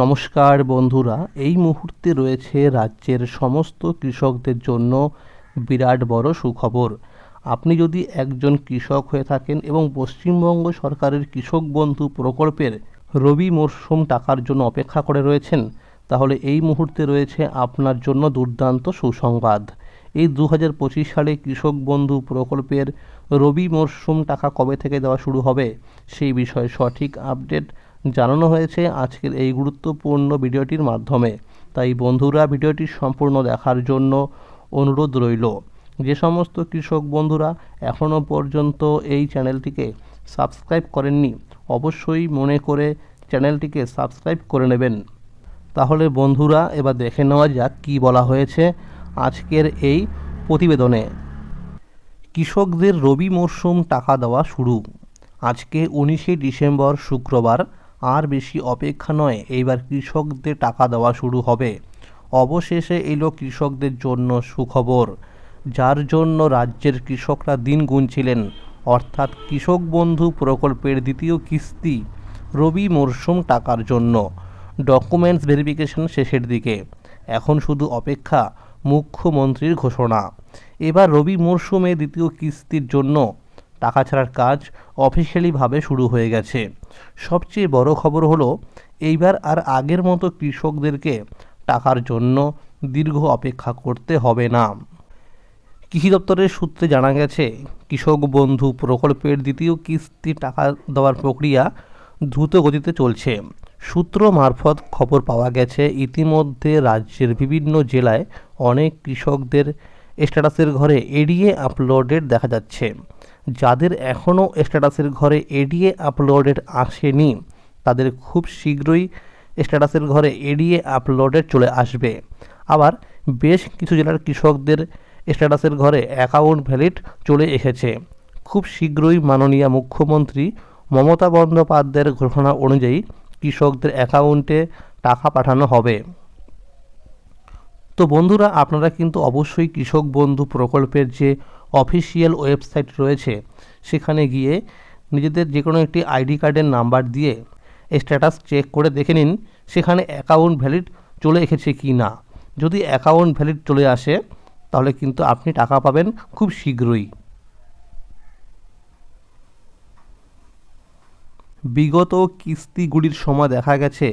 নমস্কার বন্ধুরা, এই মুহূর্তে রয়েছে রাজ্যের সমস্ত কৃষকদের জন্য বিরাট বড় সুখবর। আপনি যদি একজন কৃষক হয়ে থাকেন এবং পশ্চিমবঙ্গ সরকারের কৃষক বন্ধু প্রকল্পের রবি মরশুম টাকার জন্য অপেক্ষা করে রয়েছেন, তাহলে এই মুহূর্তে রয়েছে আপনার জন্য দুর্দান্ত সুসংবাদ। এই দু পঁচিশ সালে কৃষক বন্ধু প্রকল্পের রবি মরশুম টাকা কবে থেকে দেওয়া শুরু হবে, সেই বিষয়ে সঠিক আপডেট জানানো হয়েছে আজকের এই গুরুত্বপূর্ণ ভিডিওটির মাধ্যমে। তাই বন্ধুরা, ভিডিওটি সম্পূর্ণ দেখার জন্য অনুরোধ রইল। যে সমস্ত কৃষক বন্ধুরা এখনও পর্যন্ত এই চ্যানেলটিকে সাবস্ক্রাইব করেননি, অবশ্যই মনে করে চ্যানেলটিকে সাবস্ক্রাইব করে নেবেন। তাহলে বন্ধুরা, এবার দেখে নেওয়া যাক কী বলা হয়েছে আজকের এই প্রতিবেদনে। কৃষকদের রবি মরশুম টাকা দেওয়া শুরু। আজকে উনিশে ডিসেম্বর শুক্রবার আর বেশি অপেক্ষা নয়, এইবার কৃষকদের টাকা দেওয়া শুরু হবে। অবশেষে এলো কৃষকদের জন্য সুখবর, যার জন্য রাজ্যের কৃষকরা দিন গুনছিলেন। অর্থাৎ কৃষক বন্ধু প্রকল্পের দ্বিতীয় কিস্তি রবি মরশুম টাকার জন্য। ডকুমেন্টস ভেরিফিকেশন শেষের দিকে। এখন শুধু অপেক্ষা, মুখ্যমন্ত্রীর ঘোষণা। এবার রবি মরশুমে দ্বিতীয় কিস্তির জন্য টাকা ছাড়ার কাজ অফিসিয়ালিভাবে শুরু হয়ে গেছে। সবচেয়ে বড় খবর হলো, এইবার আর আগের মতো কৃষকদেরকে টাকার জন্য দীর্ঘ অপেক্ষা করতে হবে না। কৃষি দপ্তরের সূত্রে জানা গেছে, কৃষক বন্ধু প্রকল্পের দ্বিতীয় কিস্তি টাকা দেওয়ার প্রক্রিয়া দ্রুত গতিতে চলছে। সূত্র মারফত খবর পাওয়া গেছে, ইতিমধ্যে রাজ্যের বিভিন্ন জেলায় অনেক কৃষকদের স্ট্যাটাসের ঘরে এড়িয়ে আপলোডেড দেখা যাচ্ছে। যাদের এখনও স্ট্যাটাসের ঘরে এডিএ আপলোডেড আসেনি, তাদের খুব শীঘ্রই স্ট্যাটাসের ঘরে এডিএ আপলোডেড চলে আসবে। আবার বেশ কিছু জেলার কৃষকদের স্ট্যাটাসের ঘরে অ্যাকাউন্ট ভ্যালিড চলে এসেছে। খুব শীঘ্রই মাননীয় মুখ্যমন্ত্রী মমতা বন্দ্যোপাধ্যায়ের ঘোষণা অনুযায়ী কৃষকদের অ্যাকাউন্টে টাকা পাঠানো হবে। তো বন্ধুরা, আপনারা কিন্তু অবশ্যই কৃষক বন্ধু প্রকল্পের যে অফিসিয়াল ওয়েবসাইট রয়েছে। সেখানে গিয়ে নিজেদের যে কোনো একটি আইডি কার্ডের নাম্বার দিয়ে স্ট্যাটাস চেক করে দেখে নিন, সেখানে অ্যাকাউন্ট ভ্যালিড চলে এসেছে কি না। যদি অ্যাকাউন্ট ভ্যালিড চলে আসে, তাহলে কিন্তু আপনি টাকা পাবেন খুব শীঘ্রই। বিগত কিস্তিগুলির সময় দেখা গেছে,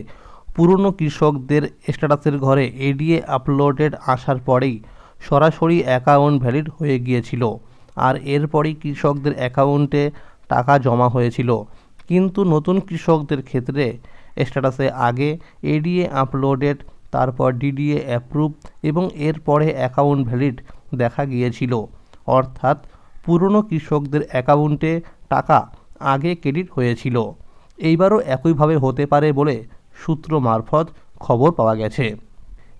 পুরনো কৃষকদের স্ট্যাটাসের ঘরে এডিএ আপলোডেড আসার পরেই সরাসরি অ্যাকাউন্ট ভ্যালিড হয়ে গিয়েছিল। আর এরপরই কৃষকদের অ্যাকাউন্টে টাকা জমা হয়েছিল। কিন্তু নতুন কৃষকদের ক্ষেত্রে স্ট্যাটাসে আগে এডিএ আপলোডেড তারপর ডিডিএ অ্যাপ্রুভ এবং এরপরে অ্যাকাউন্ট ভ্যালিড দেখা গিয়েছিল। অর্থাৎ পুরনো কৃষকদের অ্যাকাউন্টে টাকা আগে ক্রেডিট হয়েছিল। এইবারও একইভাবে হতে পারে বলে সূত্র মারফত খবর পাওয়া গেছে।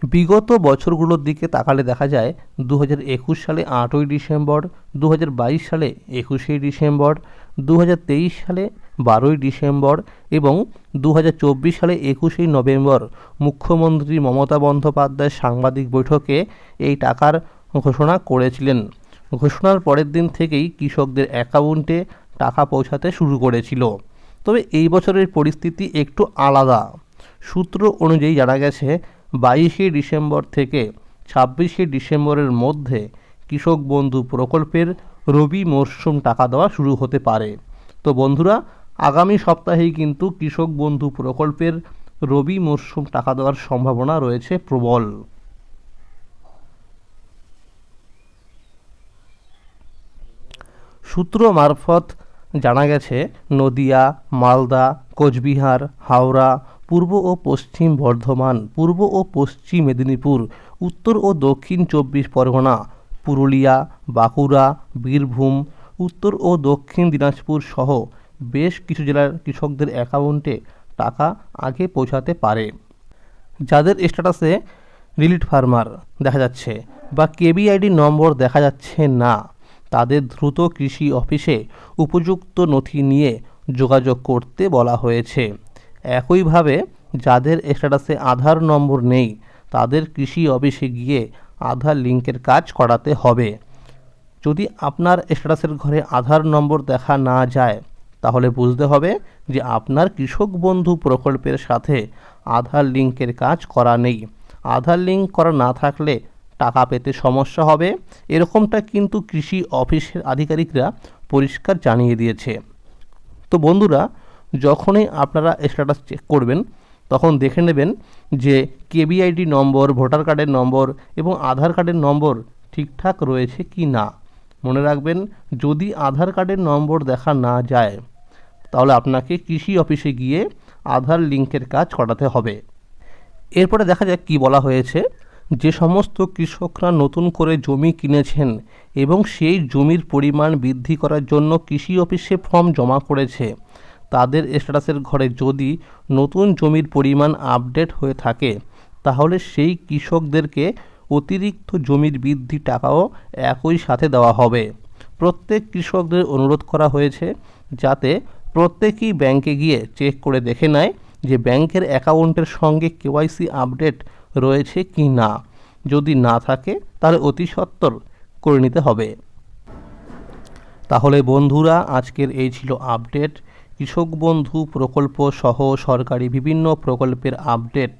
বিগত বছরগুলোর দিকে তাকালে দেখা যায় দু হাজার একুশ সালে আটই ডিসেম্বর দু হাজার বাইশ সালে একুশে ডিসেম্বর দু হাজার তেইশ সালে বারোই ডিসেম্বর এবং দু হাজার চব্বিশ সালে একুশেই নভেম্বর মুখ্যমন্ত্রী মমতা বন্দ্যোপাধ্যায় সাংবাদিক বৈঠকে এই টাকার ঘোষণা করেছিলেন। ঘোষণার পরের দিন থেকেই কৃষকদের অ্যাকাউন্টে টাকা পৌঁছাতে শুরু করেছিল। তবে এই বছরের পরিস্থিতি একটু আলাদা। সূত্র অনুযায়ী জানা গেছে বাইশে ডিসেম্বর থেকে ছাব্বিশে ডিসেম্বরের মধ্যে কৃষক বন্ধু প্রকল্পের রবি মরশুম টাকা দেওয়া শুরু হতে পারে। তো বন্ধুরা, আগামী সপ্তাহেই কিন্তু কৃষক বন্ধু প্রকল্পের রবি মরশুম টাকা দেওয়ার সম্ভাবনা রয়েছে প্রবল। সূত্র মারফত জানা গেছে, নদিয়া, মালদা, কোচবিহার, হাওড়া পূর্ব ও পশ্চিম বর্ধমান, পূর্ব ও পশ্চিম মেদিনীপুর, উত্তর ও দক্ষিণ চব্বিশ পরগনা, পুরুলিয়া, বাঁকুড়া, বীরভূম, উত্তর ও দক্ষিণ দিনাজপুর সহ বেশ কিছু জেলার কৃষকদের অ্যাকাউন্টে টাকা আগে পৌঁছাতে পারে। যাদের স্ট্যাটাসে রিলিট ফার্মার দেখা যাচ্ছে বা কেবিআইডি নম্বর দেখা যাচ্ছে না, তাদের দ্রুত কৃষি অফিসে উপযুক্ত নথি নিয়ে যোগাযোগ করতে বলা হয়েছে। একইভাবে যাদের স্ট্যাটাসে আধার নম্বর নেই, তাদের কৃষি অফিসে গিয়ে আধার লিঙ্কের কাজ করাতে হবে। যদি আপনার স্ট্যাটাসের ঘরে আধার নম্বর দেখা না যায়, তাহলে বুঝতে হবে যে আপনার কৃষক বন্ধু প্রকল্পের সাথে আধার লিঙ্কের কাজ করা নেই। আধার লিঙ্ক করা না থাকলে টাকা পেতে সমস্যা হবে। এরকমটা কিন্তু কৃষি অফিসের আধিকারিকরা পরিষ্কার জানিয়ে দিয়েছে। তো বন্ধুরা যখনই আপনারা স্ট্যাটাস চেক করবেন, তখন দেখে নেবেন যে কেবিআইডি নম্বর ভোটার কার্ডের নম্বর এবং আধার কার্ডের নম্বর ঠিকঠাক রয়েছে কি না। মনে রাখবেন, যদি আধার কার্ডের নম্বর দেখা না যায়, তাহলে আপনাকে কৃষি অফিসে গিয়ে আধার লিঙ্কের কাজ করাতে হবে। এরপরে দেখা যাক কি বলা হয়েছে। যে সমস্ত কৃষকরা নতুন করে জমি কিনেছেন এবং সেই জমির পরিমাণ বৃদ্ধি করার জন্য কৃষি অফিসে ফর্ম জমা করেছে তাদের স্ট্যাটাসের ঘরে যদি নতুন জমির পরিমাণ আপডেট হয়ে থাকে, তাহলে সেই কৃষকদেরকে অতিরিক্ত জমির বৃদ্ধি টাকাও একই সাথে দেওয়া হবে। প্রত্যেক কৃষকদের অনুরোধ করা হয়েছে যাতে প্রত্যেকেই ব্যাংকে গিয়ে চেক করে দেখে নেয় যে ব্যাংকের অ্যাকাউন্টের সঙ্গে কেওয়াইসি আপডেট রয়েছে কি না। যদি না থাকে, তাহলে অতি করে নিতে হবে। তাহলে বন্ধুরা, আজকের এই ছিল আপডেট কৃষক বন্ধু প্রকল্প সহ সরকারি বিভিন্ন প্রকল্পের আপডেট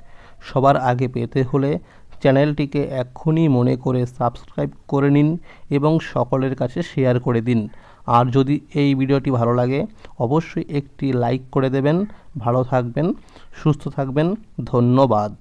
সবার আগে পেতে হলে চ্যানেলটিকে এক্ষুনি মনে করে সাবস্ক্রাইব করে নিন এবং সকলের কাছে শেয়ার করে দিন। আর যদি এই ভিডিওটি ভালো লাগে, অবশ্যই একটি লাইক করে দেবেন। ভালো থাকবেন, সুস্থ থাকবেন। ধন্যবাদ।